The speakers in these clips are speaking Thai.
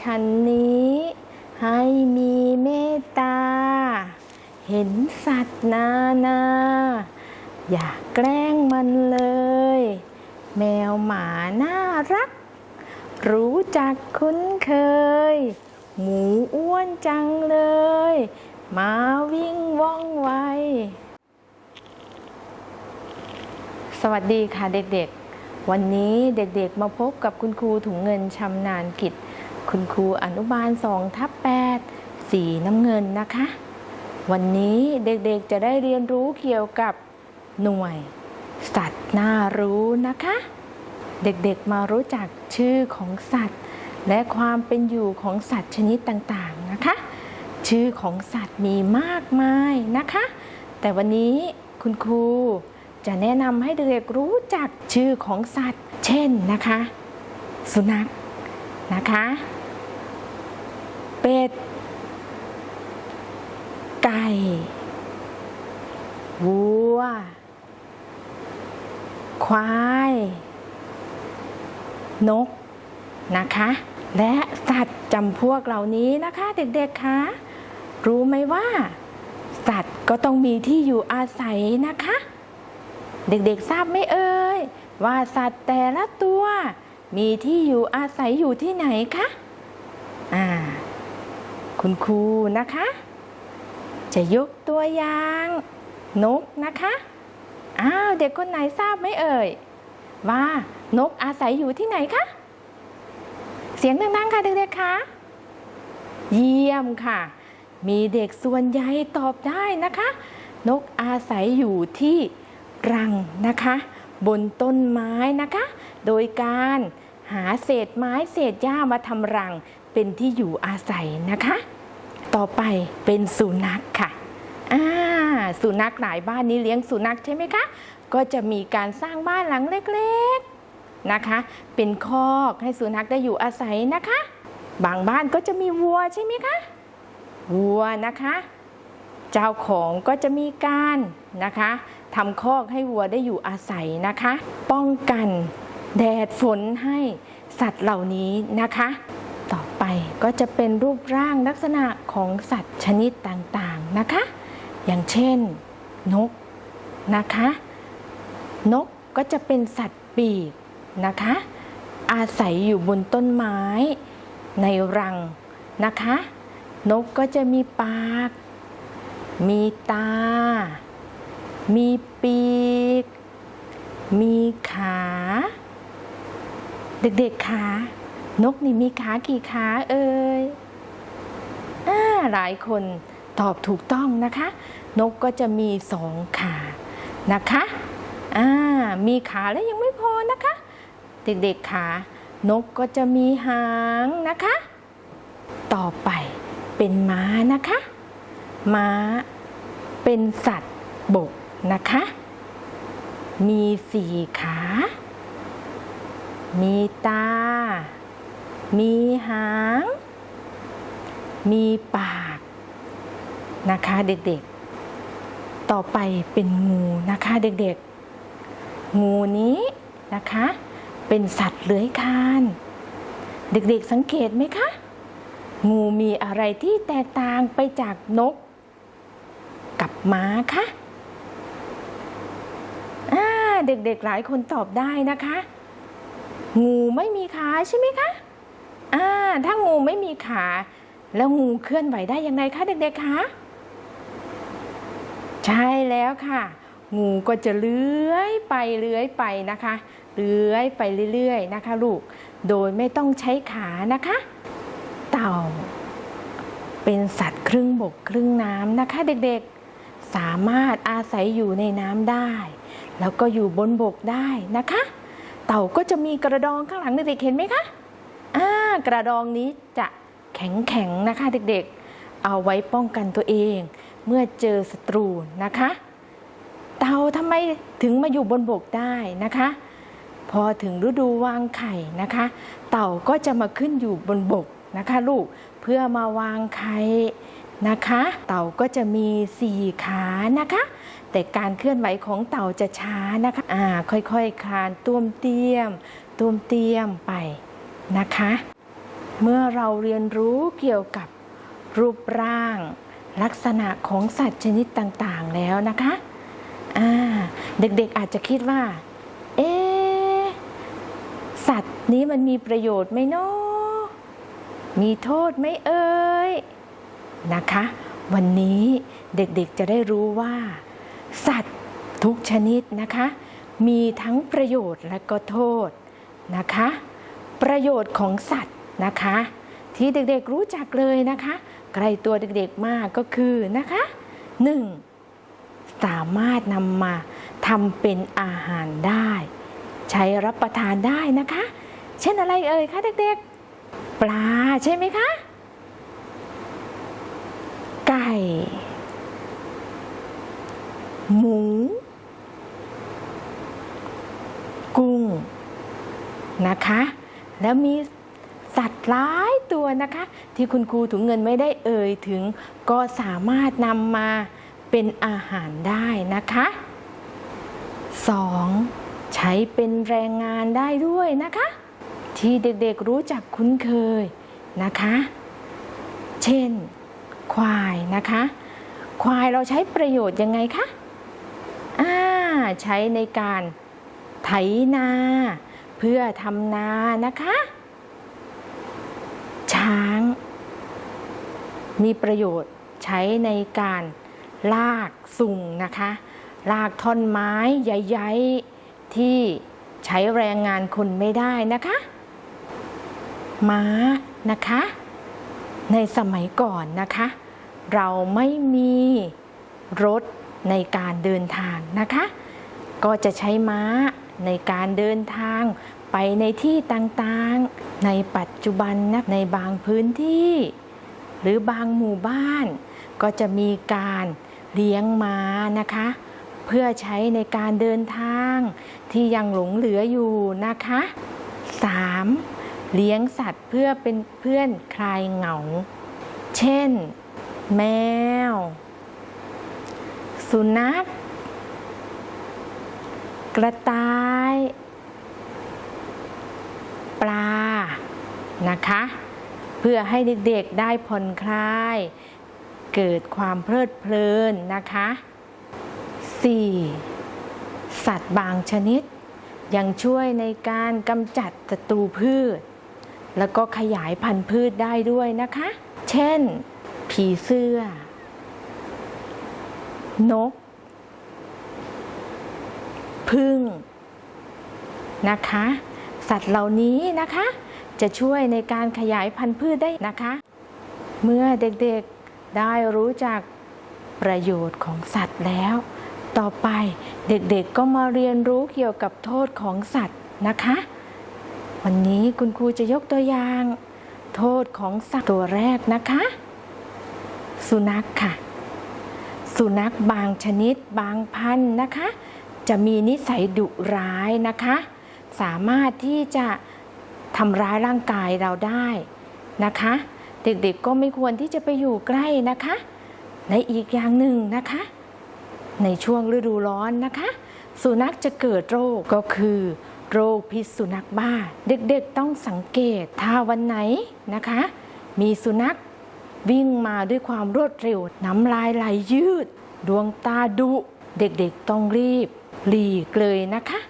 ฉันนี้ ให้มีเมตตา เห็นสัตว์นานา อย่าแกล้งมันเลย แมวหมาน่ารัก รู้จักคุ้นเคย หมูอ้วนจังเลยมาวิ่งว่องไว สวัสดีค่ะเด็กๆ วันนี้เด็กๆ มาพบกับคุณครูถุงเงินชำนาญกิจ คุณครูอนุบาล2ทับ8สีน้ำเงินนะคะ วันนี้เด็กๆจะได้เรียนรู้เกี่ยวกับหน่วย สัตว์น่ารู้นะคะ เด็กๆมารู้จักชื่อของสัตว์ และความเป็นอยู่ของสัตว์ชนิดต่างๆนะคะ ชื่อของสัตว์มีมากมายนะคะ แต่วันนี้คุณครูจะแนะนำให้เด็กๆรู้จักชื่อของสัตว์ เช่นนะคะ สุนัข นะคะ เป็ด ไก่ วัว ควาย นก นะคะ และสัตว์จำพวกเหล่านี้นะคะเด็กๆคะรู้ไหมว่า สัตว์ก็ต้องมีที่อยู่อาศัยนะคะ เด็กๆทราบไหมเอ่ยว่าสัตว์แต่ละตัว มีที่อยู่อาศัยอยู่ที่ไหนคะอ่า คุณครูนะคะ จะยกตัวอย่าง นกนะคะอ้าวเด็กคนไหนทราบไหมเอ่ย ว่านกอาศัยอยู่ที่ไหนคะเสียงดังๆค่ะเด็กๆคะเยี่ยมค่ะ มีเด็กส่วนใหญ่ตอบได้นะคะ นกอาศัยอยู่ที่รังนะคะ บนต้นไม้นะคะ โดยการหาเศษไม้เศษหญ้ามาทำรังเป็นที่อยู่อาศัยนะคะ ต่อไปเป็นสุนัขค่ะอ่าสุนัขหลายบ้านนี้เลี้ยงสุนัขใช่ไหมคะ ก็จะมีการสร้างบ้านหลังเล็กๆนะคะ เป็นคอกให้สุนัขได้อยู่อาศัยนะคะ บางบ้านก็จะมีวัวใช่ไหมคะ วัวนะคะ เจ้าของก็จะมีการนะคะทำคอกให้วัวได้อยู่อาศัยนะคะ ป้องกันแดดฝนให้สัตว์เหล่านี้นะคะ ต่อไปก็จะเป็นรูปร่างลักษณะของสัตว์ชนิดต่างๆนะคะ อย่างเช่นนกนะคะ นกก็จะเป็นสัตว์ปีกนะคะ อาศัยอยู่บนต้นไม้ในรังนะคะ นกก็จะมีปาก มีตา มีปีก มีขา เด็กๆขานกนี่มีขากี่ขาเอ่ยอ่าหลายคนตอบถูกต้องนะคะ นกก็จะมีสองขานะคะอ่ามีขาแล้วยังไม่พอนะคะ เด็กๆขานกก็จะมีหางนะคะ ต่อไปเป็นม้านะคะ ม้า เป็นสัตว์บกนะคะ มีสี่ขา มีตา มีหาง มีปากนะคะเด็กๆ ต่อไปเป็นงูนะคะเด็กๆ งูนี้นะคะ เป็นสัตว์เลื้อยคลาน เด็กๆสังเกตไหมคะ งูมีอะไรที่แตกต่างไปจากนก กับม้าคะอ่าเด็กๆหลายคนตอบได้นะคะ งูไม่มีขาใช่ไหมคะอ่าถ้างูไม่มีขา แล้วงูเคลื่อนไหวได้ยังไงคะเด็กๆคะใช่แล้วค่ะ งูก็จะเลื้อยไปเลื้อยไปนะคะเลื้อยไปเรื่อยๆนะคะ ลูก โดยไม่ต้องใช้ขานะคะ เต่า เป็นสัตว์ครึ่งบกครึ่งน้ำนะคะ เด็กๆ สามารถอาศัยอยู่ในน้ำได้ แล้วก็อยู่บนบกได้นะคะ เต่าก็จะมีกระดองข้างหลังเด็กๆเห็นไหมคะอ่ากระดองนี้จะแข็งๆนะคะเด็กๆ เอาไว้ป้องกันตัวเอง เมื่อเจอศัตรูนะคะ เต่าทำไมถึงมาอยู่บนบกได้นะคะ พอถึงฤดูวางไข่นะคะ เต่าก็จะมาขึ้นอยู่บนบกนะคะ ลูกเพื่อมาวางไข่ นะคะ เต่าก็จะมีสี่ขานะคะ แต่การเคลื่อนไหวของเต่าจะช้านะคะอ่าค่อยๆคลานต้มเตี้ยมต้มเตี้ยมไปนะคะ เมื่อเราเรียนรู้เกี่ยวกับรูปร่าง ลักษณะของสัตว์ชนิดต่างๆแล้วนะคะอ่าเด็กๆอาจจะคิดว่า เอ๊สัตว์นี้มันมีประโยชน์ไหมเนาะมีโทษไหมเอ่ย นะคะ วันนี้เด็กๆจะได้รู้ว่า สัตว์ทุกชนิดนะคะ มีทั้งประโยชน์และก็โทษนะคะ ประโยชน์ของสัตว์นะคะ ที่เด็กๆรู้จักเลยนะคะใกล้ตัวเด็กๆมากก็คือนะคะ 1. สามารถนำมาทำเป็นอาหารได้ ใช้รับประทานได้นะคะ เช่นอะไรเอ่ยคะเด็กๆ ปลาใช่ไหมคะ ไก่ หมู กุ้งนะคะ แล้วมีสัตว์หลายตัวนะคะ ที่คุณครูถุงเงินไม่ได้เอ่ยถึง ก็สามารถนำมาเป็นอาหารได้นะคะ 2. ใช้เป็นแรงงานได้ด้วยนะคะ ที่เด็กๆรู้จักคุ้นเคยนะคะ เช่น ควายนะคะ ควายเราใช้ประโยชน์ยังไงคะอ่าใช้ในการไถนา เพื่อทำนานะคะ ช้าง มีประโยชน์ใช้ในการลากสุงนะคะ ลากท่อนไม้ใหญ่ๆที่ใช้แรงงานคนไม่ได้นะคะ ม้านะคะ ในสมัยก่อนนะคะ เราไม่มีรถในการเดินทางนะคะ ก็จะใช้ม้าในการเดินทางไปในที่ต่างๆ ในปัจจุบันนะในบางพื้นที่ หรือบางหมู่บ้าน ก็จะมีการเลี้ยงม้านะคะ เพื่อใช้ในการเดินทางที่ยังหลงเหลืออยู่นะคะ 3. เลี้ยงสัตว์เพื่อเป็นเพื่อนคลายเหงา เช่น แมว สุนัข กระต่าย ปลา นะคะ เพื่อให้เด็กๆได้ผ่อนคลาย เกิดความเพลิดเพลินนะคะ 4. สัตว์บางชนิดยังช่วยในการกำจัดศัตรูพืช แล้วก็ขยายพันธุ์พืชได้ด้วยนะคะ เช่น ผีเสื้อ นก พึ่งนะคะ สัตว์เหล่านี้นะคะ จะช่วยในการขยายพันธุ์พืชได้นะคะ เมื่อเด็กๆได้รู้จักประโยชน์ของสัตว์แล้ว ต่อไปเด็กๆก็มาเรียนรู้เกี่ยวกับโทษของสัตว์นะคะ วันนี้คุณครูจะยกตัวอย่าง โทษของสัตว์ตัวแรกนะคะ สุนัขค่ะ สุนัขบางชนิดบางพันธุ์นะคะ จะมีนิสัยดุร้ายนะคะ สามารถที่จะทำร้ายร่างกายเราได้นะคะ เด็กๆก็ไม่ควรที่จะไปอยู่ใกล้นะคะและอีกอย่างหนึ่งนะคะ ในช่วงฤดูร้อนนะคะ สุนัขจะเกิดโรคก็คือ โรคพิษสุนัขบ้า เด็กๆต้องสังเกตถ้าวันไหนนะคะ มีสุนัขวิ่งมาด้วยความรวดเร็ว น้ำลายไหลยืด ดวงตาดุ เด็กๆต้องรีบหลีกเลยนะคะ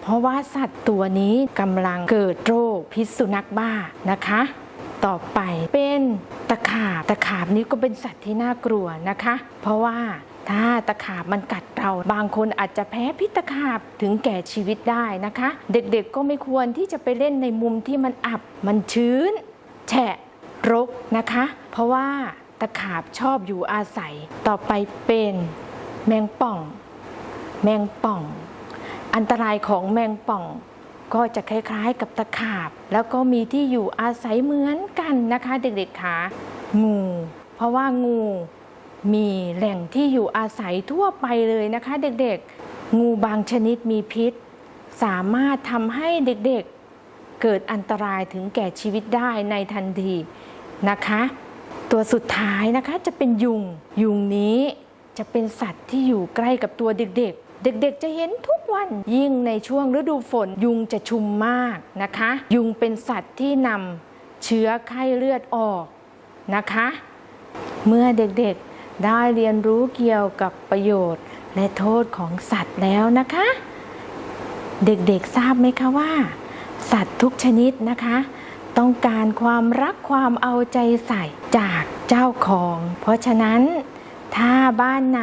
เพราะว่าสัตว์ตัวนี้กำลังเกิดโรคพิษสุนัขบ้านะคะ ต่อไปเป็นตะขาบ ตะขาบนี้ก็เป็นสัตว์ที่น่ากลัวนะคะ เพราะว่า ถ้าตะขาบมันกัดเราบางคนอาจจะแพ้พิษตะขาบถึงแก่ชีวิตได้นะคะ เด็กๆก็ไม่ควรที่จะไปเล่นในมุมที่มันอับ มันชื้น แฉะรกนะคะ เพราะว่าตะขาบชอบอยู่อาศัย ต่อไปเป็นแมงป่อง แมงป่อง อันตรายของแมงป่องก็จะคล้ายๆกับตะขาบ แล้วก็มีที่อยู่อาศัยเหมือนกันนะคะ เด็กๆคะงู เพราะว่างู มีแหล่งที่อยู่อาศัยทั่วไปเลยนะคะ เด็กๆ งูบางชนิดมีพิษ สามารถทำให้เด็กๆ เกิดอันตรายถึงแก่ชีวิตได้ในทันทีนะคะ ตัวสุดท้ายนะคะจะเป็นยุง ยุงนี้จะเป็นสัตว์ที่อยู่ใกล้กับตัวเด็กๆเด็กๆ จะเห็นทุกวันยิ่งในช่วงฤดูฝนยุงจะชุมมากนะคะ ยุงเป็นสัตว์ที่นำเชื้อไข้เลือดออกนะคะ เมื่อเด็กๆ ได้เรียนรู้เกี่ยวกับประโยชน์และโทษของสัตว์แล้วนะคะ เด็กๆทราบไหมคะว่า สัตว์ทุกชนิดนะคะ ต้องการความรักความเอาใจใส่จากเจ้าของ เพราะฉะนั้น ถ้าบ้านไหน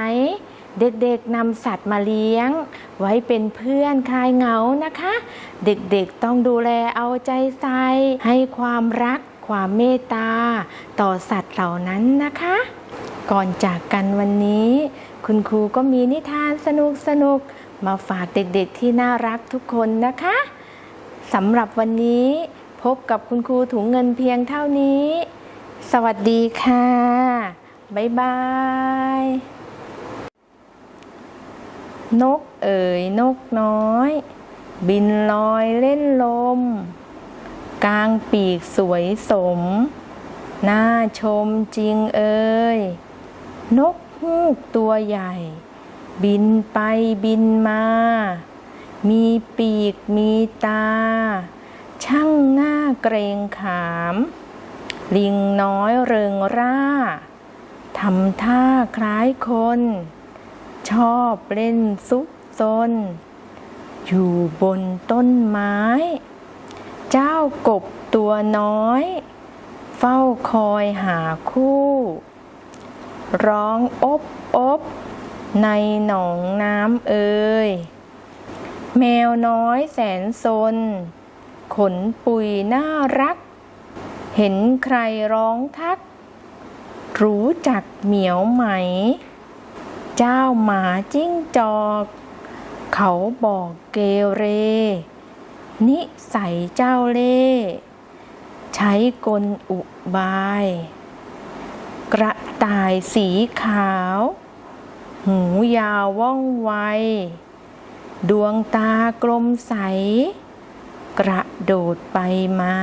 เด็กๆนำสัตว์มาเลี้ยง ไว้เป็นเพื่อนคลายเหงานะคะ เด็กๆต้องดูแลเอาใจใส่ให้ความรัก ความเมตตาต่อสัตว์เหล่านั้นนะคะ ก่อนจากกันวันนี้ คุณครูก็มีนิทานสนุกๆมาฝากเด็กๆที่น่ารักทุกคนนะคะสำหรับวันนี้พบกับคุณครูถุงเงินเพียงเท่านี้ สวัสดีค่ะ บ๊ายบาย นกเอ๋ยนกน้อย บินลอยเล่นลม กลางปีกสวยสม น่าชมจริงเอ่ย นกฮูกตัวใหญ่ บินไปบินมา มีปีกมีตา ช่างหน้าเกรงขาม ลิงน้อยเริงร่าทำท่าคล้ายคน ชอบเล่นซุกซนอยู่บนต้นไม้ เจ้ากบตัวน้อย เฝ้าคอยหาคู่ ร้องอบอบในหนองน้ำเอ่ยแมวน้อยแสนสนขนปุยน่ารัก เห็นใครร้องทัก รู้จักเหมียวไหม เจ้าหมาจิ้งจอก เขาบอกเกเร นิสัยเจ้าเล่ใช้กลอุบาย กระต่ายสีขาว หูยาวว่องไว ดวงตากลมใส กระโดดไปมา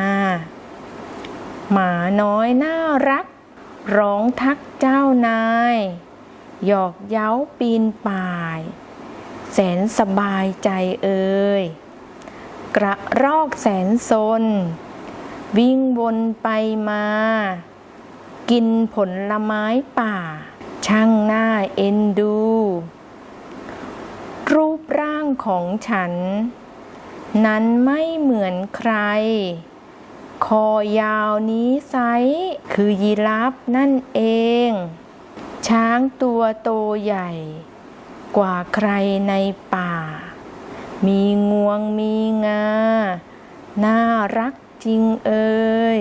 หมาน้อยน่ารัก ร้องทักเจ้านาย หยอกเย้าปีนป่าย แสนสบายใจเอ่ย กระรอกแสนสนวิ่งวนไปมา กินผลไม้ป่า ช่างหน้าเอ็นดู รูปร่างของฉัน นั้นไม่เหมือนใคร คอยาวนี้ไซคือยีราฟนั่นเอง ช้างตัวโตใหญ่ กว่าใครในป่า มีงวงมีงา น่ารักจริงเอ่ย